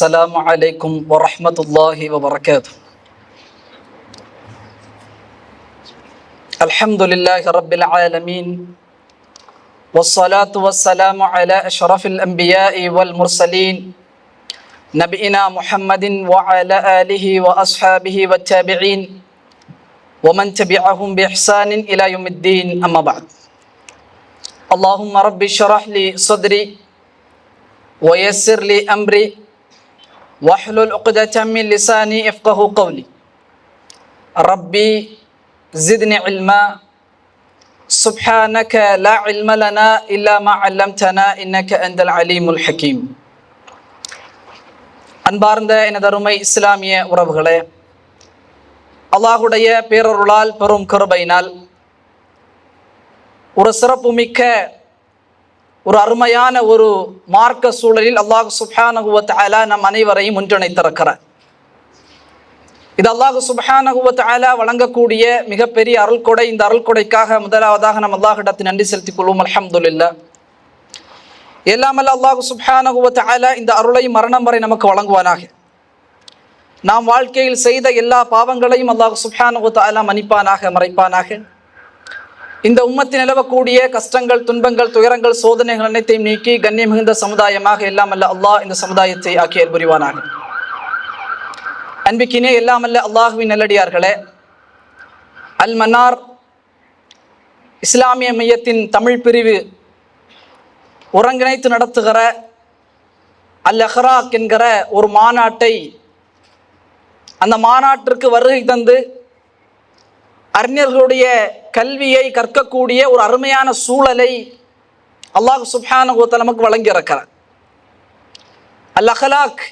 السلام عليكم ورحمة الله وبركاته. الحمد لله رب العالمين والصلاة والسلام على أشرف الأنبياء والمرسلين نبينا محمد وعلى آله وأصحابه والتابعين ومن تبعهم بإحسان إلى يوم الدين أما بعد. اللهم رب اشرح لي صدري ويسر لي أمري واحلل عقدة من لساني يفقه قولي ربي زدني علما سبحانك لا علم لنا إلا ما علمتنا إنك أنت العليم الحكيم அன்பார்ந்த எனதருமை இஸ்லாமிய உறவுகளே அல்லாஹுடைய பேரருளால் பெரும் கருபையினால் ஒரு சிறப்புமிக்க ஒரு அருமையான ஒரு மார்க்க சூழலில் அல்லாஹ் சுப்ஹானகுவத் அலா நம் அனைவரையும் ஒன்றிணைத்திருக்கிறார். இது அல்லாஹ் சுப்ஹானகுவத் அலா வழங்கக்கூடிய மிகப்பெரிய அருள்கொடை. இந்த அருள்கொடைக்காக முதலாவதாக நம் அல்லாஹிடத்தை நன்றி செலுத்திக் கொள்வோம். அல்ஹம்துலில்லா எல்லாமல்ல அல்லாஹ் சுப்ஹானகுவத் அலா இந்த அருளை மரணம் வரை நமக்கு வழங்குவானாக. நாம் வாழ்க்கையில் செய்த எல்லா பாவங்களையும் அல்லாஹ் சுப்ஹானகுவத் அலா மன்னிப்பானாக மறைப்பானாக. இந்த உம்மத்தில் நிலவக்கூடிய கஷ்டங்கள் துன்பங்கள் துயரங்கள் சோதனைகள் அனைத்தையும் நீக்கி கண்ணியம் மிகுந்த சமுதாயமாக எல்லாம் அல்ல அல்லாஹ் இந்த சமுதாயத்தை ஆக்கியர் புரிவானாக. அன்பிக்கினே எல்லாம் அல்ல அல்லாஹுவின் நல்லடியார்களே அல் மன்னார் இஸ்லாமிய மையத்தின் தமிழ் பிரிவு ஒருங்கிணைத்து நடத்துகிற அல் அஹ்ராக் என்கிற ஒரு மாநாட்டை அந்த மாநாட்டிற்கு வருகை தந்து அறிஞர்களுடைய கல்வியை கற்கக்கூடிய ஒரு அருமையான சூழலை அல்லாஹ் சுப்ஹானகோத்த நமக்கு வழங்கி இருக்கிறார் அல் அஹலாக்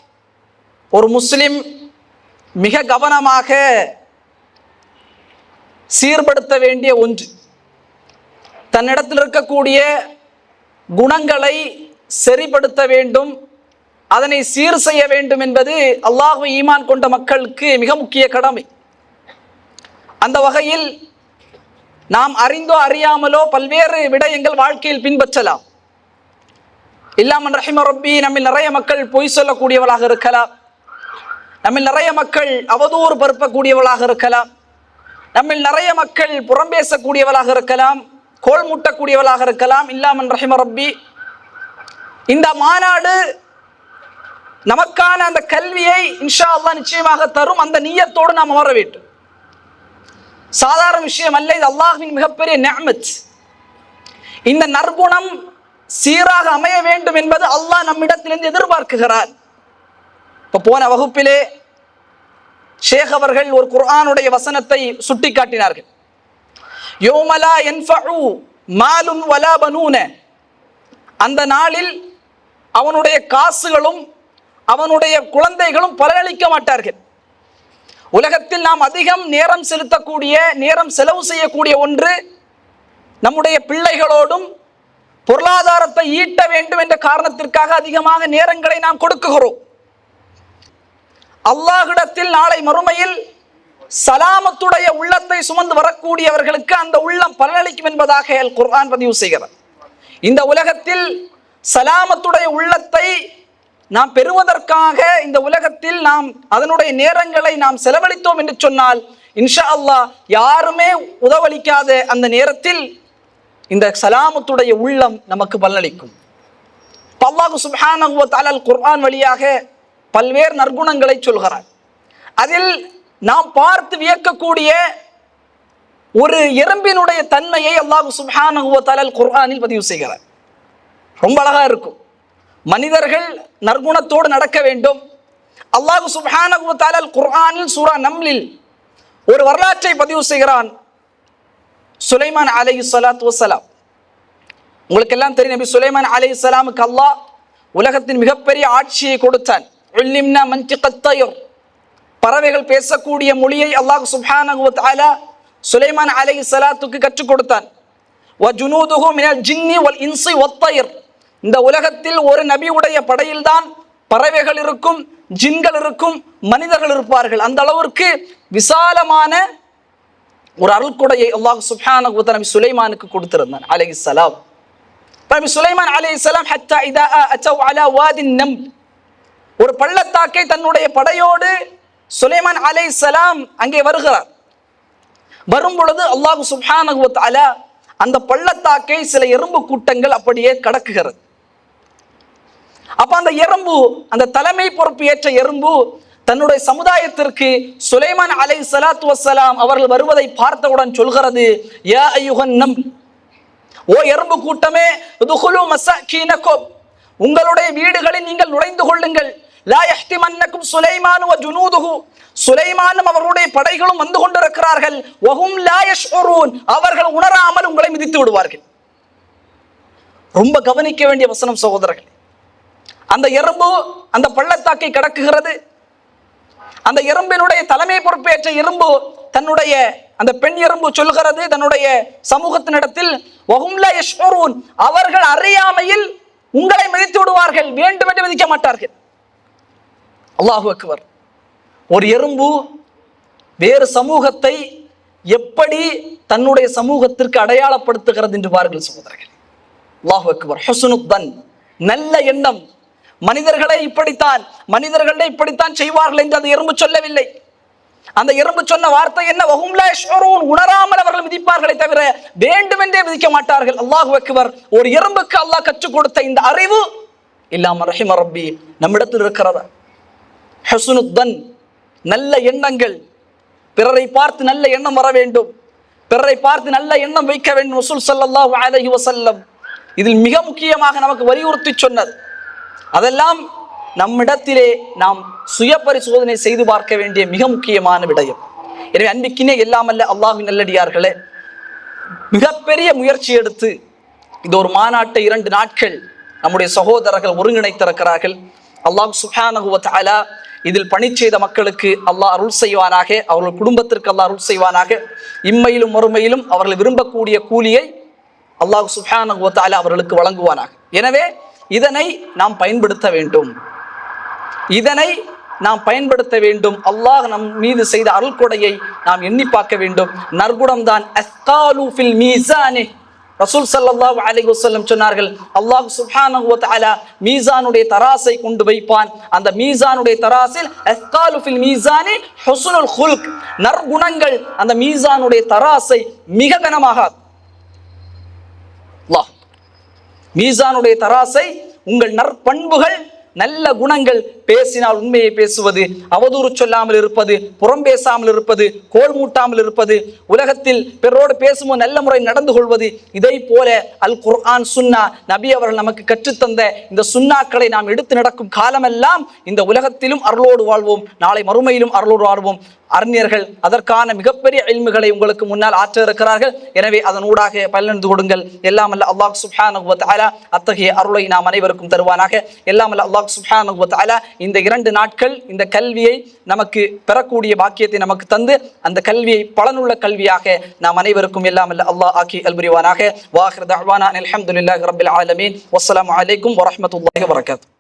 ஒரு முஸ்லிம் மிக கவனமாக சீர்படுத்த வேண்டிய ஒன்று. தன்னிடத்தில் இருக்கக்கூடிய குணங்களை சரிப்படுத்த வேண்டும் அதனை சீர் செய்ய வேண்டும் என்பது அல்லாஹு ஈமான் கொண்ட மக்களுக்கு மிக முக்கிய கடமை. அந்த வகையில் நாம் அறிந்தோ அறியாமலோ பல்வேறு விடயங்கள் வாழ்க்கையில் பின்பற்றலாம். இல்லாமல் ரஹிம ரப்பி நம்மில் நிறைய மக்கள் பொய் சொல்லக்கூடியவளாக இருக்கலாம். நம்மில் நிறைய மக்கள் அவதூறு பருப்பக்கூடியவளாக இருக்கலாம். நம்மில் நிறைய மக்கள் புறம் பேசக்கூடியவளாக இருக்கலாம். கோல் முட்டக்கூடியவளாக இருக்கலாம். இல்லாமல் ரஹிம ரப்பி இந்த மாநாடு நமக்கான அந்த கல்வியை இன்ஷா அல்லா நிச்சயமாக தரும். அந்த நீயத்தோடு நாம் அமர வேண்டும். சாதாரண விஷயம் அல்ல இது அல்லாஹின் மிகப்பெரிய நியமத். இந்த நற்குணம் சீராக அமைய வேண்டும் என்பது அல்லாஹ் நம்மிடத்திலிருந்து எதிர்பார்க்குகிறார் இப்போ போன வகுப்பிலே ஷேக் அவர்கள் ஒரு குர்ஆனுடைய வசனத்தை சுட்டி காட்டினார்கள் யோமலா என்ஃபு மாலும் வலா பனூன. அந்த நாளில் அவனுடைய காசுகளும் அவனுடைய குழந்தைகளும் பலனளிக்க மாட்டார்கள். உலகத்தில் நாம் அதிகம் நேரம் செலுத்தக்கூடிய நேரம் செலவு செய்யக்கூடிய ஒன்று நம்முடைய பிள்ளைகளோடும் பொருளாதாரத்தை ஈட்ட வேண்டும் என்ற காரணத்திற்காக அதிகமாக நேரங்களை நாம் கொடுக்குகிறோம். அல்லாஹிடத்தில் நாளை மறுமையில் சலாமத்துடைய உள்ளத்தை சுமந்து வரக்கூடியவர்களுக்கு அந்த உள்ளம் பலனளிக்கும் என்பதாக குர்ஆன் பதிவு செய்கிறார் இந்த உலகத்தில் சலாமத்துடைய உள்ளத்தை நாம் பெறுவதற்காக இந்த உலகத்தில் நாம் அதனுடைய நேரங்களை நாம் செலவழித்தோம் என்று சொன்னால் இன்ஷா அல்லாஹ் யாருமே உதவளிக்காத அந்த நேரத்தில் இந்த சலாமத்துடைய உள்ளம் நமக்கு பலனளிக்கும். அல்லாஹு சுப்ஹானஹு குர்ஆன் வழியாக பல்வேறு நற்குணங்களை சொல்கிறார். அதில் நாம் பார்த்து வியக்கக்கூடிய ஒரு எறும்பினுடைய தன்மையை அல்லாஹு சுப்ஹானஹு குர்ஆனில் பதிவு செய்கிறார். ரொம்ப அழகா இருக்கும். மனிதர்கள் நற்குணத்தோடு நடக்க வேண்டும். அல்லாஹு சுப்ஹானஹு தஆலா குர்ஆனில் சூரா நம்லில் ஒரு வரலாற்றை பதிவு செய்கிறான் சுலைமான் அலைஹி சலாத் வசலாம் உங்களுக்கு எல்லாம் தெரியும் நபி சுலைமான் அலைஹி ஸலாமுக்கு அல்லாஹ் உலகத்தின் மிகப்பெரிய ஆட்சியை கொடுத்தான். பறவைகள் பேசக்கூடிய மொழியை அல்லாஹ் சுப்ஹானஹு வ சுலைமான் அலை சலாத்துக்கு கற்றுக் கொடுத்தான். வ மினல் ஜின்னி வல் இன்சி ஒத்தயர் இந்த உலகத்தில் ஒரு நபியுடைய படையில்தான் பறவைகள் இருக்கும் ஜின்கள் இருக்கும் மனிதர்கள் இருப்பார்கள். அந்த அளவிற்கு விசாலமான ஒரு அருள்கொடையை அல்லாஹ் சுஹான நபி சுலைமானுக்கு கொடுத்திருந்தான் அலைஹிஸ்ஸலாம் நபி சுலைமான் அலைஹிஸ்ஸலாம் ஹத்தா இதா அத்தவ் அலா வாதி நம். ஒரு பள்ளத்தாக்கை தன்னுடைய படையோடு சுலைமான் அலை சலாம் அங்கே வருகிறார். வரும் பொழுது அல்லாஹு சுஹான அந்த பள்ளத்தாக்கை சில எறும்பு கூட்டங்கள் அப்படியே கடக்குகிறது. அப்ப அந்த எறும்பு அந்த தலைமை பொறுப்பு ஏற்ற எறும்பு தன்னுடைய சமுதாயத்திற்கு சுலைமான் அலை சலாத்து வசலாம் அவர்கள் வருவதை பார்த்தவுடன் சொல்கிறது யா ஐயுகன் நம் ஓ எறும்பு கூட்டமே துகுலு மசாக்கீனக்கும் உங்களுடைய வீடுகளில் நீங்கள் நுழைந்து கொள்ளுங்கள். லா யஹ்திமன்னக்கும் மன்னக்கும் சுலைமானும் ஜுனூதுகு சுலைமானும் அவர்களுடைய படைகளும் வந்து கொண்டிருக்கிறார்கள். வஹும் லா யஷ்உரூன். அவர்கள் உணராமல் உங்களை மிதித்து விடுவார்கள். ரொம்ப கவனிக்க வேண்டிய வசனம் சகோதரர்கள் அந்த எறும்பு அந்த பள்ளத்தாக்கை கடக்குகிறது. அந்த எறும்பினுடைய தலைமை பொறுப்பேற்ற எறும்பு தன்னுடைய அந்த பெண் எறும்பு சொல்கிறது தன்னுடைய சமூகத்தினிடத்தில் அவர்கள் அறியாமையில் உங்களை மிதித்து விடுவார்கள். வேண்டும் என்று மிதிக்க மாட்டார்கள். அல்லாஹு அக்பர். ஒரு எறும்பு வேறு சமூகத்தை எப்படி தன்னுடைய சமூகத்திற்கு அடையாளப்படுத்துகிறது என்று பாருங்கள் சகோதரர்கள். அல்லாஹு அக்பர். ஹுஸ்னுத்தன் நல்ல எண்ணம். மனிதர்களை இப்படித்தான் மனிதர்களை இப்படித்தான் செய்வார்கள் என்று அந்த எறும்பு சொல்லவில்லை. அந்த எறும்பு சொன்ன வார்த்தை என்ன? வஹும் உணராமல் அவர்கள் விதிப்பார்களே தவிர வேண்டுமென்றே மிதிக்க மாட்டார்கள். அல்லாஹ் அக்பர் ஒரு எறும்புக்கு அல்லாஹ் கற்றுக் கொடுத்த இந்த அறிவு இல்லாம ரஹிம ரப்பி நம்மிடத்தில் இருக்கிறதா? ஹசுனுத்தன் நல்ல எண்ணங்கள். பிறரை பார்த்து நல்ல எண்ணம் வர வேண்டும். பிறரை பார்த்து நல்ல எண்ணம் வைக்க வேண்டும் ரசூல் ஸல்லல்லாஹு அலைஹி வஸல்லம். இதில் மிக முக்கியமாக நமக்கு வலியுறுத்தி சொன்னது அதெல்லாம் நம்மிடத்திலே நாம் சுய பரிசோதனை செய்து பார்க்க வேண்டிய மிக முக்கியமான விடயம். எனவே அன்பிக்கினே எல்லாமல்ல அல்லாஹின் நல்லடியார்களே மிகப்பெரிய முயற்சி எடுத்து இந்த ஒரு மாநாட்டை இரண்டு நாட்கள் நம்முடைய சகோதரர்கள் ஒருங்கிணைத்திருக்கிறார்கள். அல்லாஹ் சுஹானகுவத் அலா இதில் பணி செய்த மக்களுக்கு அல்லாஹ் அருள் செய்வானாக அவர்கள் குடும்பத்திற்கு அல்லாஹ் அருள் செய்வானாக. இம்மையிலும் மறுமையிலும் அவர்கள் விரும்பக்கூடிய கூலியை அல்லாஹ் சுஹானகுவத் அலா அவர்களுக்கு வழங்குவானாக. எனவே இதனை நாம் பயன்படுத்த வேண்டும். இதனை நாம் பயன்படுத்த வேண்டும். அல்லாஹ் நம் மீது செய்த அருள் கொடையை நாம் எண்ணி பார்க்க வேண்டும். நற்குணம் தான் ரசூல் ஸல்லல்லாஹு அலைஹி சொன்னார்கள் அல்லாஹ் சுஹான மீசானுடைய தராசை கொண்டு வைப்பான். அந்த மீசானுடைய தராசில் அஸ்காலுஃபில் மீசானி ஹொசுனுல் ஹுல்க். நற்குணங்கள் அந்த மீசானுடைய தராசை மிக கனமாகாது அல்லாஹ் மீசானுடைய தராசை உங்கள் நற்பண்புகள் நல்ல குணங்கள் பேசினால் உண்மையை பேசுவது அவதூறு சொல்லாமல் இருப்பது புறம் பேசாமல் இருப்பது கோல் மூட்டாமல் இருப்பது உலகத்தில் பிறரோடு பேசும்போது நல்ல முறை நடந்து கொள்வது இதை போல அல் குர்ஆன் சுன்னா நபி அவர்கள் நமக்கு கற்றுத்தந்த இந்த சுன்னாக்களை நாம் எடுத்து நடக்கும் காலமெல்லாம் இந்த உலகத்திலும் அருளோடு வாழ்வோம். நாளை மறுமையிலும் அருளோடு வாழ்வோம். அறிஞர்கள் அதற்கான மிகப்பெரிய எல்முகளை உங்களுக்கு முன்னால் ஆற்ற இருக்கிறார்கள். எனவே அதன் ஊடாக பலனந்து கொடுங்கள். எல்லாம் அல்ல அல்லாஹ் சுப்ஹானஹு அத்தகைய அருளை நாம் அனைவருக்கும் தருவானாக. எல்லாம் அல்ல அல்லாஹ் சுப்ஹானஹு இந்த இரண்டு நாட்கள் இந்த கல்வியை நமக்கு பெறக்கூடிய பாக்கியத்தை நமக்கு தந்து அந்த கல்வியை பலனுள்ள கல்வியாக நாம் அனைவருக்கும் எல்லாம் அல்ல அல்லாஹ் ஆக்கி அல்புரிவானாக. வாஹர் தஹ்வானா அலமதுல்லாஹ் ரபில் ஆலமீன். வஸ்லாம் அலைக்கும் வரஹ்மத்துல்லாஹி வபரகாத்துஹு